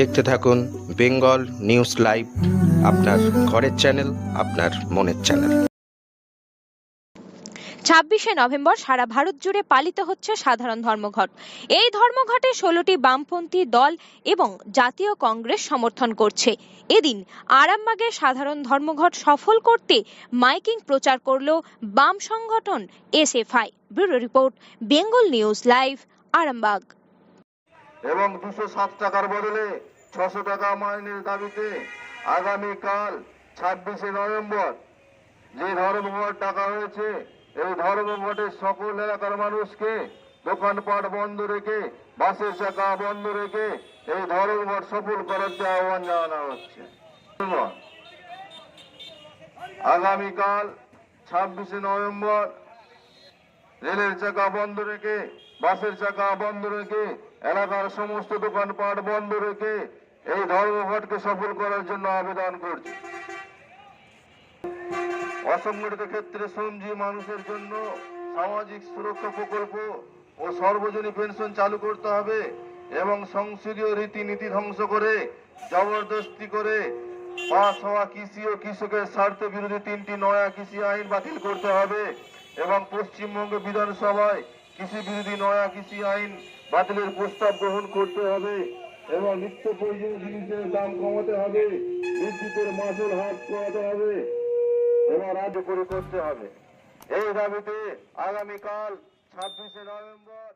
দেখতে থাকুন Bengal news live, আপনার ঘরের চ্যানেল, আপনার মনের চ্যানেল। ছাব্বিশে নভেম্বর সারা ভারত জুড়ে পালিত হচ্ছে সাধারণ ধর্মঘট। এই ধর্মঘটে ষোলোটি বামপন্থী দল এবং জাতীয় কংগ্রেস সমর্থন করছে। এদিন আরামবাগে সাধারণ ধর্মঘট সফল করতে মাইকিং প্রচার করল বাম সংগঠন SFI. Bureau report, Bengal news live, Arambagh. এবং দুশো সাত টাকার বদলে ছশো টাকা মাইনের দাবিতে আগামীকাল ছাব্বিশে নভেম্বর যে ধর্মঘট টাকা হয়েছে, এই ধর্মঘটের সকল এলাকার মানুষকে দোকানপাট বন্ধ রেখে, বাসের চাকা বন্ধ রেখে এই ধর্মঘট সফল করার জন্য আহ্বান জানানো হচ্ছে। আগামীকাল ছাব্বিশে নভেম্বর রেলের চাকা বন্ধ রেখে, বাসের চাকা বন্ধ রেখে, এলাকার সমস্ত দোকানপাট বন্ধ রেখে এই ধর্মঘটকে সফল করার জন্য আবেদন করছি। অসংগঠিত ক্ষেত্রে শ্রমজীবী মানুষের জন্য সামাজিক সুরক্ষা প্রকল্প ও সর্বজনীন পেনশন চালু করতে হবে এবং সংসদীয় রীতিনীতি ধ্বংস করে, জবরদস্তি করে পাস হওয়া কৃষি ও কৃষকের স্বার্থ বিরোধী তিনটি নয়া কৃষি আইন বাতিল করতে হবে। এবং পশ্চিমবঙ্গ বিধানসভায় কৃষি বিরোধী নয়া কৃষি আইন বাতিলের প্রস্তাব গ্রহণ করতে হবে এবং নিত্য প্রয়োজনীয় জিনিসের দাম কমাতে হবে, বিদ্যুতের মাসুল হাত করাতে হবে, এবং রাজ্য করে করতে হবে। এই দাবিতে আগামীকাল ছাব্বিশে নভেম্বর